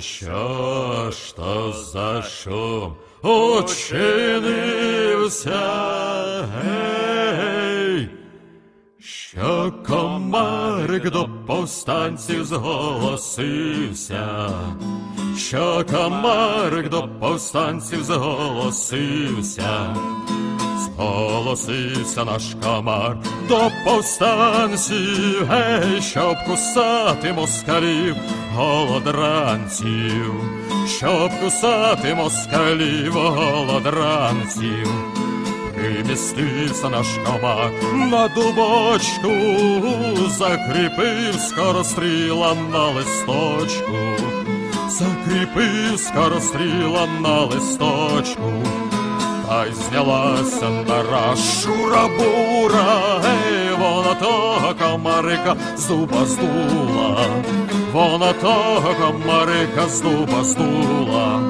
Що ж то за шум учинився, гей, що комарик до повстанців зголосився, що комарик до повстанців зголосився. Зголосився наш комар до повстанців, гей, щоб кусати москалів, голодранців, щоб кусати москалів, голодранців. Примістився наш комар на дубочку, закріпив скоростріла на листочку, закріпив скоростріла на листочку. Й знялася нара шура-бура, гей, вона того комарика з дуба вона того комарика з дуба здула,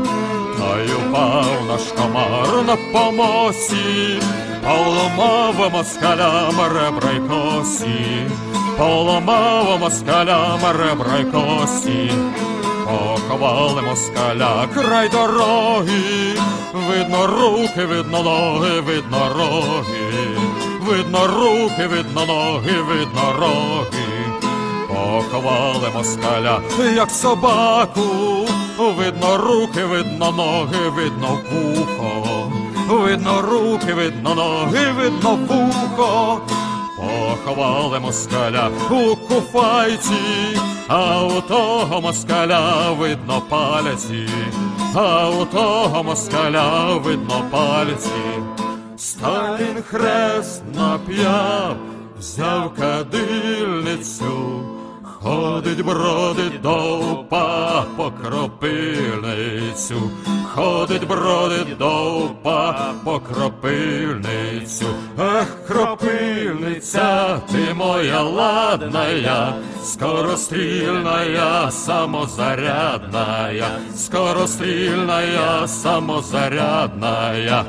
та й упав наш комар на помосі, поламав москалям ребра й косі, поламав москалям ребра й косі. Поховали москаля край дороги, видно руки, видно ноги, видно роги, видно руки, видно ноги, видно роги. Поховали москаля, як собаку, видно руки, видно ноги, видно вухо, видно руки, видно ноги, видно вухо. Поховали москаля у куфайці, а у того москаля видно пальці, а у того москаля видно пальці. Сталін хрест нап'яв, взяв кадильницю, ходить, бродить довпа по кропильницю, ходить, бродить довпа по кропильницю. Ах, кропильниця, ти моя ладная, скорострільная, самозарядная, скорострільная, самозарядная.